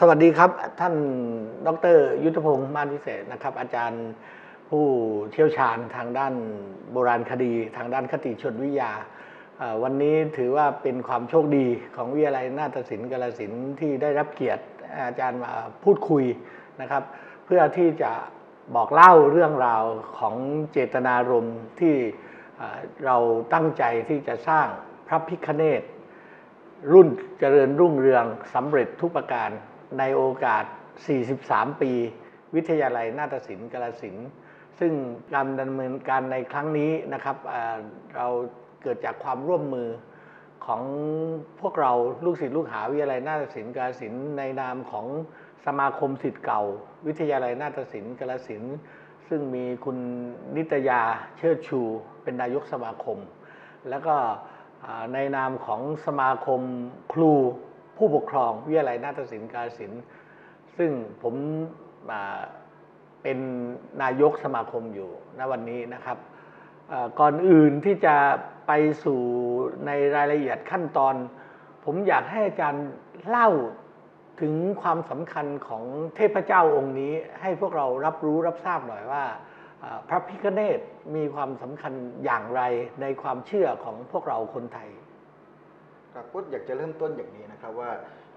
สวัสดีครับ ท่านดร ยุทธพงศ์มานวิเศษนะครับ อาจารย์ผู้เชี่ยวชาญทางด้านโบราณคดี ทางด้านคติชนวิทยา วันนี้ถือว่าเป็นความโชคดีของวิทยาลัยนาฏศิลป์กาลสินที่ได้รับเกียรติอาจารย์มาพูดคุยนะครับ เพื่อที่จะบอกเล่าเรื่องราวของเจตนารมณ์ที่เอ่อเราตั้งใจที่จะสร้างพระพิคเนตรุ่นเจริญรุ่งเรืองสำเร็จทุกประการ ในโอกาส 43 ปี วิทยาลัยนาฏศิลป์กาลสินธุ์ซึ่งการดำเนินการในครั้งนี้นะครับเราเกิดจากความร่วมมือของพวกเราลูกศิษย์ลูกหาวิทยาลัยนาฏศิลป์กาลสินธุ์ในนามของสมาคมศิษย์เก่า วิทยาลัยนาฏศิลป์กาลสินธุ์ซึ่งมีคุณนิตยาเชิดชู เป็นนายกสมาคม แล้วก็อ่าในนามของสมาคมครู ผู้ปกครองวิทยาลัยนาฏศิลป์กาฬสินซึ่งผมเป็นนายกสมาคมอยู่ณวันนี้นะครับก่อนอื่นที่จะไปสู่ในรายละเอียดขั้นตอน ผมอยากให้อาจารย์เล่าถึงความสำคัญของเทพเจ้าองค์นี้ ให้พวกเรารับรู้รับทราบหน่อยว่า พระพิฆเนศมีความสำคัญอย่างไรในความเชื่อของพวกเราคนไทย ครับก็อยากจะเริ่มต้นอย่างนี้นะครับว่า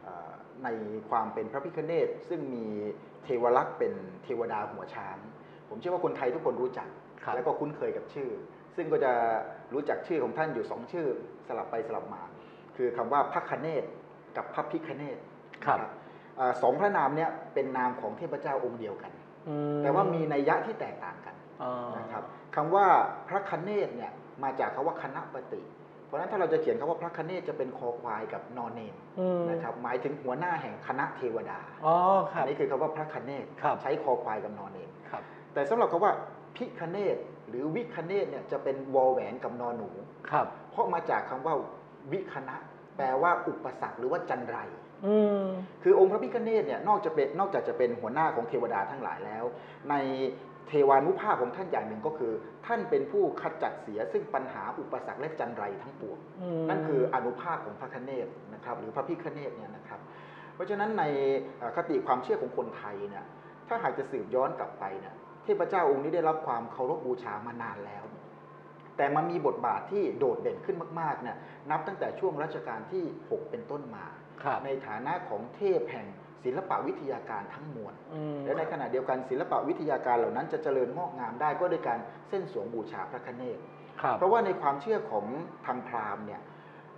อ่าในความเป็นพระพิฆเนศซึ่งมีเทวลักษณ์เป็นเทวดาหัวช้าง ผมเชื่อว่าคนไทยทุกคนรู้จักครับแล้วก็คุ้นเคยกับชื่อ ซึ่งก็จะรู้จักชื่อของท่านอยู่สองชื่อสลับไปสลับมา คือคำว่าพระคเนศกับพระพิฆเนศครับนะอ่าสองพระนามเนี้ยเป็นนามของเทพเจ้าองค์เดียวกันอืแต่ว่ามีนัยยะที่แตกต่างกันอ๋อนะครับคำว่าพระคเนศเนี่ยมาจากคำว่าคณะปฏิ เพราะฉะนั้นถ้าเราจะเขียนคำว่าพระคเนศจะเป็นคอควายกับนอนเนนอืม นะครับหมายถึงหัวหน้าแห่งคณะเทวดาอ๋อคอัรับ นนี้คือคำว่าพระคเนศครับ ใช้คอควายกับนอนเนนครับ แต่สำหรับคำว่าพิคเนศหรือวิคเนศเนี่ยจะเป็นวอลแหวนกับนอนหนู ครับ เพราะมาจากคำว่าวิคณะ แปลว่าอุปสรรคหรือว่าจันไร อืม คือองค์พระพิฆเนศเนี่ยนอกจากเป็นนอกจากจะเป็นหัวหน้าของเทวดาทั้งหลายแล้ว ใน เทวานุภาพของท่านอย่างหนึ่งก็คือ ท่านเป็นผู้ขจัดเสียซึ่งปัญหาอุปสรรคและจันไรทั้งปวงมนั่นคืออนุภาพของพระคเนศนะครับหรือพระพิฆเนศเนี่ยนะครับ เพราะฉะนั้นในเอ่อคติความเชื่อของคนไทยเนี่ยถ้าหากจะสืบย้อนกลับไปเนี่ยเทพเจ้าองค์นี้ได้รับความเคารพบูชามานานแล้ว แต่มันมีบทบาทที่โดดเด่นขึ้นมากๆเนี่ยนับตั้งแต่ช่วงรัชกาลที่ 6 เป็นต้นมาครับในฐานะของเทพแห่งศิลปวิทยาการทั้งมวลอืมและในขณะเดียวกันศิลปวิทยาการเหล่านั้นจะเจริญงอกงามได้ก็ด้วยการเส้นสวงบูชาพระคเนศครับเพราะว่าในความเชื่อของทางพราหมณ์เนี่ย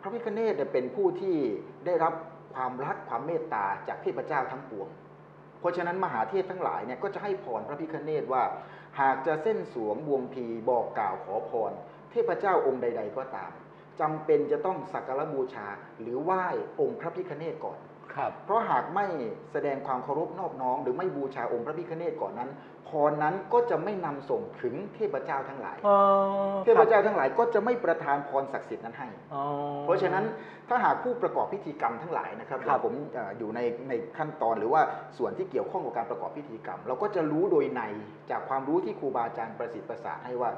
พระพิฆเนศเนี่ยเป็นผู้ที่ได้รับความรักความเมตตาจากเทพเจ้าทั้งปวง เพราะฉะนั้นมหาเทพทั้งหลายเนี่ยก็จะให้พรพระพิฆเนศว่า หากจะเส้นสวงบวงพีบอกกล่าวขอพร เทพเจ้าองค์ใด ๆ ก็ตามจำเป็นจะต้องสักการบูชาหรือไหว้องค์พระพิฆเนศก่อน ครับ เพราะหากไม่แสดงความเคารพนอบน้อมหรือไม่บูชาองค์พระพิฆเนศก่อนนั้นพรนั้นก็จะไม่นำส่งถึงเทพเจ้าทั้งหลายอ๋อเทพเจ้าทั้งหลายก็จะไม่ประทานพรศักดิ์สิทธิ์นั้นให้อ๋อเพราะฉะนั้นถ้าหากผู้ประกอบพิธีกรรมทั้งหลายนะครับครับเดี๋ยวผมเอ่ออยู่ในในขั้นตอนหรือว่าส่วนที่เกี่ยวข้องกับการประกอบพิธีกรรม เราก็จะรู้โดยในจากความรู้ที่ครูบาอาจารย์ประสิทธิ์ประสาทให้ว่า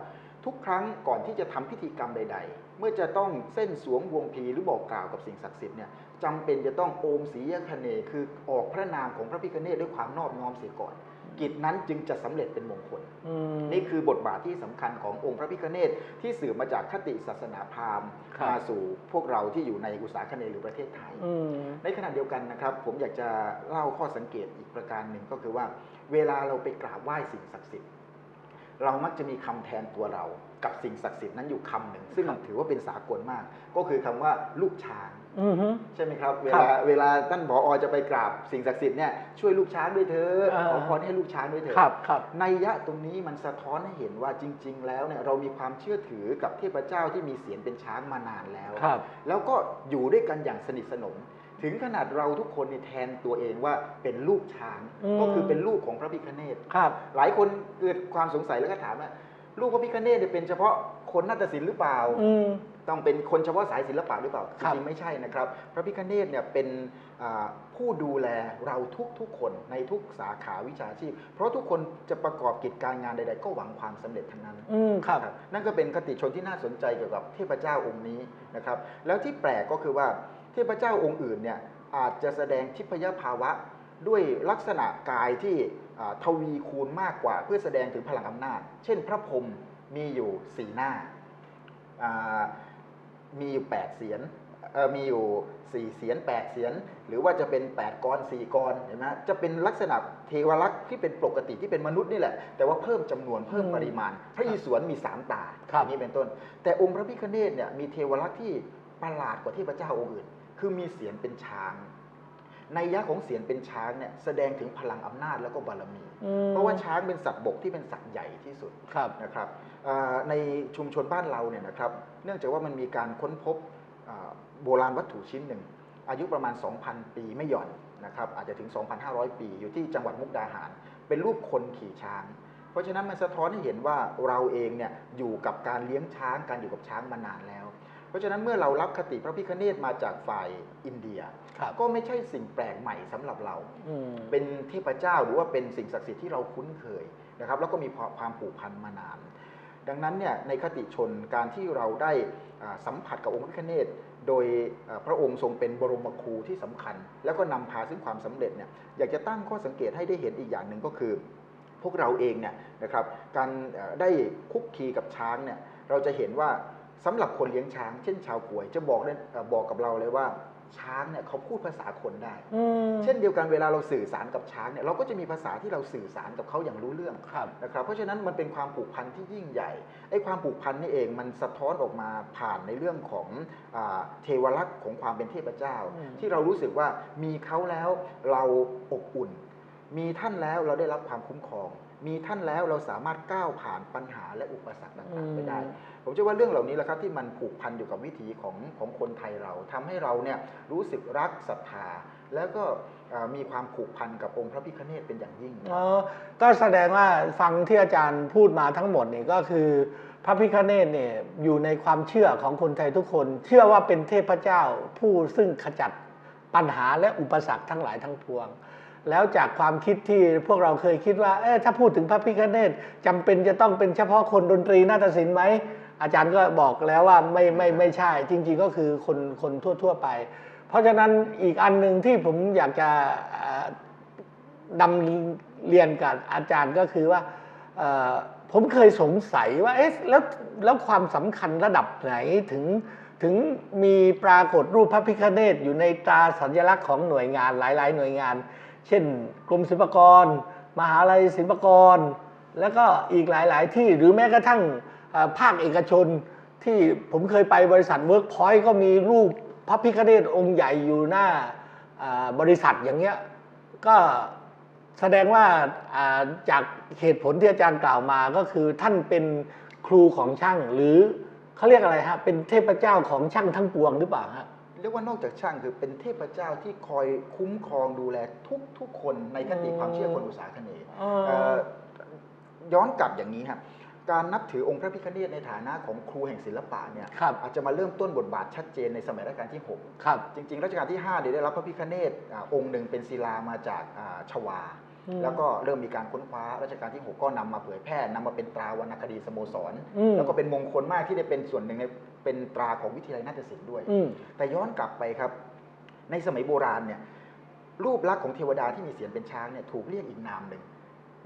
ทุกครั้งก่อนที่จะทำพิธีกรรมใด ๆ เมื่อจะต้องเส้นสวงวงพีหรือบอกกล่าวกับสิ่งศักดิ์สิทธิ์เนี่ยจำเป็นจะต้องโอมศรียคเนย์คือออกพระนามของพระพิฆเนศด้วยความนอบน้อมเสียก่อน กิจนั้นจึงจะสำเร็จเป็นมงคลอืมนี่คือบทบาทที่สำคัญขององค์พระพิฆเนศที่สืบมาจากคติศาสนาพราหมณ์ครับมาสู่พวกเราที่อยู่ในอุตสาคเนย์หรือประเทศไทยอืมในขณะเดียวกันนะครับ ผมอยากจะเล่าข้อสังเกตอีกประการหนึ่งก็คือว่า เวลาเราไปกราบไหว้สิ่งศักดิ์สิทธิ์ เรามักจะมีคำแทนตัวเรา กับสิ่งศักดิ์สิทธิ์นั้นอยู่คำหนึ่งซึ่งครับถือว่าเป็นสากลมาก ก็คือคำว่าลูกช้างอือฮึใช่ไหมครับ เวครัลาบเวลาท่านผอจะไปกราบสิ่งศักดิ์สิทธิ์เนี่ยช่วยลูกช้างด้วยเถอะอ่าขอพรให้ลูกช้างด้วยเถอะครับครับในยยะตรงนี้มันสะท้อนให้เห็นว่าจริง ๆ แล้วเนี่ยเรามีความเชื่อถือกับเทพเจ้าที่มีเสียงเป็นช้างมานานแล้วครับแล้วก็อยู่ด้วยกันอย่างสนิทสนม ถึงขนาดเราทุกคนเนี่ยแทนตัวเองว่าเป็นลูกช้าง อืม ก็คือเป็นลูกของพระพิฆเนศครับ หลายคนเกิดความสงสัยแล้วก็ถามว่าลูกพระพิฆเนศเนี่ยเป็นเฉพาะคนนาฏศิลป์หรือเปล่า อืม ต้องเป็นคนเฉพาะสายศิลปะหรือเปล่าจครับริงๆไม่ใช่นะครับ พระพิฆเนศเนี่ยเป็นอ่าผู้ดูแลเราทุกๆคนในทุกสาขาวิชาชีพ เพราะทุกคนจะประกอบกิจการงานใดๆ ก็หวังความสำเร็จทั้งนั้นอืมครับครับนั่นก็เป็นคติชนที่น่าสนใจเกี่ยวกับเทพเจ้าองค์นี้นะครับ แล้วที่แปลกก็คือว่าเทพเจ้าองค์อื่นเนี่ยอาจจะแสดงทิพยภาวะด้วยลักษณะกายที่อ่าทวีคูณมากกว่า เพื่อแสดงถึงพลังอำนาจ เช่น พระพรหมมีอยู่สี่หน้าอ่ามีอยู่แปดเสียนเอ่อมีอยู่สี่เสียนแปดเสียน หรือว่าจะเป็นแปดกรสี่กรเห็นไหมฮะจะเป็นลักษณะเทวลักษณ์ที่เป็นปกติที่เป็นมนุษย์นี่แหละ แต่ว่าเพิ่มจำนวนเพิ่มปริมาณ พระอิศวรมีสามตาครับอย่างนี้เป็นต้น แต่องค์พระพิฆเนศเนี่ยมีเทวลักษณ์ที่ประหลาดกว่าเทพเจ้าองค์อื่น คือมีเสียนเป็นช้างในยะของเสียนเป็นช้างเนี่ยแสดงถึงพลังอำนาจแล้วก็บารมีอืมเพราะว่าช้างเป็นสัตว์บกที่เป็นสัตว์ใหญ่ที่สุดครับนะครับอ่าในชุมชนบ้านเราเนี่ยนะครับเนื่องจากว่ามันมีการค้นพบอ่าโบราณวัตถุชิ้นหนึ่ง อายุประมาณ 2,000 ปีไม่หย่อนนะครับอาจจะถึง 2,500 ปีอยู่ที่จังหวัดมุกดาหาร เป็นรูปคนขี่ช้าง เพราะฉะนั้นมันสะท้อนให้เห็นว่าเราเองเนี่ยอยู่กับการเลี้ยงช้างการอยู่กับช้างมานานแล้ว เพราะฉะนั้นเมื่อเรารับคติพระพิฆเนศมาจากฝ่ายอินเดียครับก็ไม่ใช่สิ่งแปลกใหม่สำหรับเราอืมเป็นเทพเจ้าหรือว่าเป็นสิ่งศักดิ์สิทธิ์ที่เราคุ้นเคยนะครับ แล้วก็มีความผูกพันมานาน ดังนั้นเนี่ยในคติชนการที่เราได้อ่าสัมผัสกับองค์พระพิฆเนศโดยอ่าพระองค์ทรงเป็นบรมครูที่สำคัญ แล้วก็นำพาซึ่งความสำเร็จเนี่ยอยากจะตั้งข้อสังเกตให้ได้เห็นอีกอย่างหนึ่งก็คือ พวกเราเองเนี่ยนะครับการเอ่อได้คุกคีกับช้างเนี่ยเราจะเห็นว่า สำหรับคนเลี้ยงช้าง เช่นชาวกวยจะบอกได้เอ่อบอกกับเราเลยว่าช้างเนี่ยเขาพูดภาษาคนได้อืมเช่นเดียวกันเวลาเราสื่อสารกับช้างเนี่ยเราก็จะมีภาษาที่เราสื่อสารกับเขาอย่างรู้เรื่องครับนะครับ เพราะฉะนั้นมันเป็นความผูกพันที่ยิ่งใหญ่ไอ้ความผูกพันนี่เองมันสะท้อนออกมาผ่านในเรื่องของอาเทวลักษณ์ของความเป็นเทพเจ้าอืมที่เรารู้สึกว่ามีเขาแล้วเราอบอุ่น มีท่านแล้วเราได้รับความคุ้มครอง มีท่านแล้วเราสามารถก้าวผ่านปัญหาและอุปสรรคต่างๆไปได้ ผมเชื่อว่าเรื่องเหล่านี้แหละครับที่มันผูกพันอยู่กับวิถีของของคนไทยเราทำให้เราเนี่ยรู้สึกรักศรัทธาแล้วก็เอ่อมีความผูกพันกับองค์พระพิฆเนศเป็นอย่างยิ่งอ๋อก็แสดงว่าฟังที่อาจารย์พูดมาทั้งหมดนี่ก็คือพระพิฆเนศเนี่ยอยู่ในความเชื่อของคนไทยทุกคน เชื่อว่าเป็นเทพเจ้าผู้ซึ่งขจัดปัญหาและอุปสรรคทั้งหลายทั้งปวง แล้วจากความคิดที่พวกเราเคยคิดว่าเอ๊ะถ้าพูดถึงพระพิฆเนศจำเป็นจะต้องเป็นเฉพาะคนดนตรีนาฏศิลป์ไหมอาจารย์ก็บอกแล้วว่าไม่ไม่ไม่ใช่ จริง ๆ ก็คือคนคนทั่ว ๆ ไป เพราะฉะนั้นอีกอันหนึ่งที่ผมอยากจะเอ่อนำเรียนกับอาจารย์ก็คือว่าผมเคยสงสัยว่าเอ๊ะแล้วแล้วความสำคัญระดับไหนถึงถึงมีปรากฏรูปพระพิฆเนศอยู่ในตราสัญลักษณ์ของหน่วยงานหลาย ๆ หน่วยงาน เช่น กรมศิลปากร มหาลัยศิลปากร แล้วก็อีกหลาย ๆ ที่หรือแม้กระทั่งภาคเอกชนที่ผมเคยไปบริษัทเวิร์กพอยต์ก็มีรูปพระพิฆเนศองค์ใหญ่อยู่หน้าบริษัทอย่างเงี้ยก็แสดงว่าอ่าจากเหตุผลที่อาจารย์กล่าวมาก็คือท่านเป็นครูของช่างหรือเขาเรียกอะไรฮะเป็นเทพเจ้าของช่างทั้งปวงหรือเปล่าฮะ เรียกว่านอกจากช่างคือเป็นเทพเจ้าที่คอยคุ้มครองดูแลทุกทุกคนในคติความเชื่อคนอุตสาคเนย์อ๋อเอ่อย้อนกลับอย่างนี้ครับการนับถือองค์พระพิฆเนศในฐานะของครูแห่งศิลปะเนี่ยครับอาจจะมาเริ่มต้นบทบาทชัดเจนในสมัยรัชกาลที่ 6 ครับ จริงๆ รัชกาลที่5เนี่ยได้รับพระพิฆเนศอ่าองค์หนึ่งเป็นศิลามาจากอ่าชวาอืม แล้วก็เริ่มมีการค้นคว้ารัชกาลที่ 6 ก็นำมาเผยแพร่นำมาเป็นตราวรรณคดีสโมสรอืมแล้วก็เป็นมงคลมากที่ได้เป็นส่วนหนึ่งในเป็นตราของวิทยาลัยนาฏศิลป์ด้วยอืมแต่ย้อนกลับไปครับ ในสมัยโบราณเนี่ยรูปลักษณ์ของเทวดาที่มีเสียงเป็นช้างเนี่ยถูกเรียกอีกนามหนึ่ง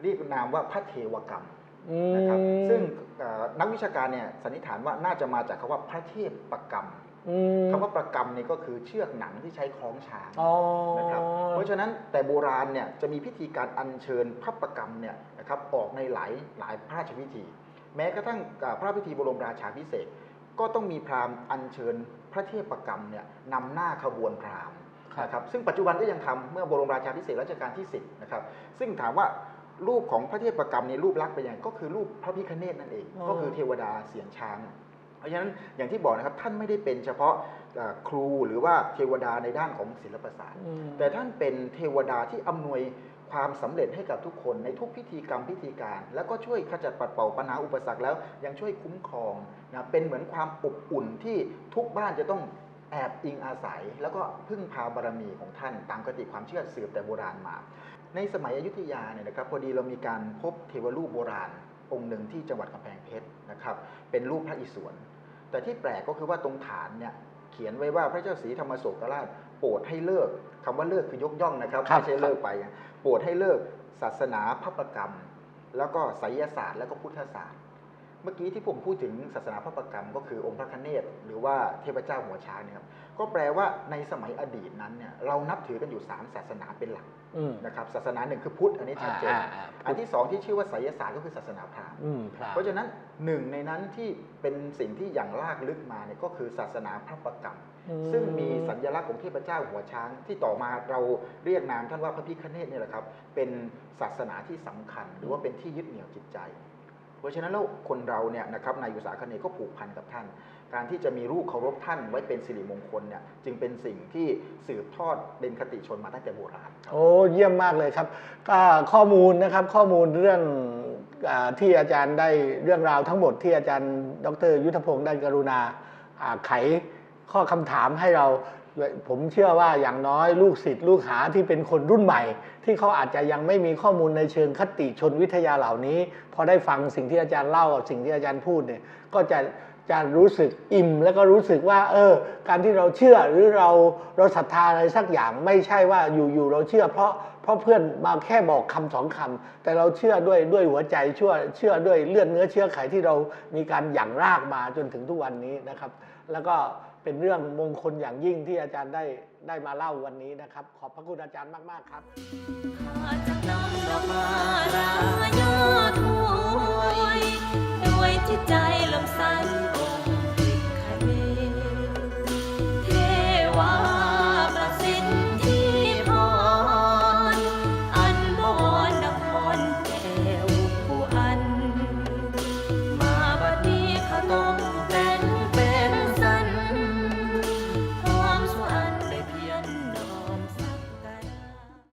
เรียกนามว่าพระเทวกรรมอืม นะครับซึ่งเอ่อนักวิชาการเนี่ยสันนิษฐานว่าน่าจะมาจากคำว่าพระเทพประกรรมอืมคำว่าประกรรมนี่ก็คือเชือกหนังที่ใช้คล้องช้างอ๋อนะครับเพราะฉะนั้นแต่โบราณเนี่ยจะมีพิธีการอัญเชิญพระประกรรมเนี่ยนะครับออกในหลายหลายพระราชพิธี แม้กระทั่งอ่าพระพิธีบรมราชาพิเศษกก็ต้องมีพราหมณ์อัญเชิญพระเทพประกรรมเนี่ยนำหน้าขบวนพราหมณ์ครับนะครับซึ่งปัจจุบันก็ยังทำเมื่อบรมราชาพิเศษกรัชกาลที่ 10นะครับซึ่งถามว่า รูปของพระเทพประกรรมในรูปลักษณ์เป็นยังไงก็คือรูปพระพิฆเนศนั่นเองอ๋อก็คือเทวดาเสียงช้าง เพราะฉะนั้นอย่างที่บอกนะครับท่านไม่ได้เป็นเฉพาะเอ่อครูหรือว่าเทวดาในด้านของศิลปศาสตร์อืมแต่ท่านเป็นเทวดาที่อำนวยความสำเร็จให้กับทุกคนในทุกพิธีกรรมพิธีการ แล้วก็ช่วยขจัดปัดเป่าปัญหาอุปสรรคแล้วยังช่วยคุ้มครองนะเป็นเหมือนความอบอุ่นที่ทุกบ้านจะต้องแอบอิงอาศัย แล้วก็พึ่งพาบารมีของท่านตามกติความเชื่อสืบแต่โบราณมา ในสมัยอยุธยาเนี่ยนะครับพอดีเรามีการพบเทวรูปโบราณองค์หนึ่งที่จังหวัดกำแพงเพชรนะครับเป็นรูปพระอิศวรแต่ที่แปลกก็คือว่าตรงฐานเนี่ยเขียนไว้ว่าพระเจ้าศรีธรรมโศกราชโปรดให้เลิกคำว่าเลิกคือยกย่องนะครับครับไม่ใช่เลิกไปนะโปรดให้เลิกศาสนาพัปกรรม แล้วก็ไสยศาสตร์แล้วก็พุทธศาสตร์ เมื่อกี้ที่ผมพูดถึงศาสนาพัปกรรมก็คือองค์พระคเนศหรือว่าเทพเจ้าหัวช้างเนี่ยครับก็แปลว่าในสมัยอดีตนั้นเนี่ยเรานับถือกันอยู่สามศาสนาเป็นหลักอืมนะครับศาสนาหนึ่งคือพุทธอันนี้ชัดเจนอ่าอ่าอันที่สองที่ชื่อว่าไสยศาสตร์ก็คือศาสนาพราหมณ์อืมพรามเพราะฉะนั้นหนึ่งในนั้นที่เป็นสิ่งที่อย่างลากลึกมาเนี่ยก็คือศาสนาพระประกรรมอืมซึ่งมีสัญลักษณ์ของเทพเจ้าหัวช้าง ที่ต่อมาเราเรียกนามท่านว่าพระพิฆเนศเนี่ยแหละครับเป็นศาสนาที่สำคัญ หรือว่าเป็นที่ยึดเหนี่ยวจิตใจ เพราะฉะนั้นแล้วคนเราเนี่ยนะครับนายอุตสาคเนย์ก็ผูกพันกับท่าน การที่จะมีรูปเคารพท่านไว้เป็นสิริมงคลเนี่ยจึงเป็นสิ่งที่สืบทอดเป็นคติชนมาตั้งแต่โบราณโอ้เยี่ยมมากเลยครับข้อมูลนะครับข้อมูลเรื่องอที่อาจารย์ได้เรื่องราวทั้งหมดที่อาจารย์ ดร ยุทธพงศ์ได้กรุณาอ่าไขข้อคำถามให้เรา ผมเชื่อว่าอย่างน้อยลูกศิษย์ลูกหาที่เป็นคนรุ่นใหม่ ที่เขาอาจจะยังไม่มีข้อมูลในเชิงคติชนวิทยาเหล่านี้ พอได้ฟังสิ่งที่อาจารย์เล่าสิ่งที่อาจารย์พูดเนี่ยก็จะจะรู้สึกอิ่มแล้วก็รู้สึกว่า เออ การที่เราเชื่อหรือเราเราศรัทธาอะไรสักอย่างไม่ใช่ว่าอยู่ๆเราเชื่อ เพราะเพราะเพื่อนมาแค่บอกคำสองคำแต่เราเชื่อด้วยด้วยหัวใจเชื่อเชื่อด้วยเลือดเนื้อเชื้อไขที่เรามีการหยั่งรากมาจนถึงทุกวันนี้นะครับ แล้วก็ เป็นเรื่องมงคลอย่างยิ่งที่อาจารย์ได้ได้มาเล่าวันนี้นะครับ ขอบพระคุณอาจารย์มาก ๆ ครับข้าจะนำดอกมารายอดถวยด้วยจิตใจลม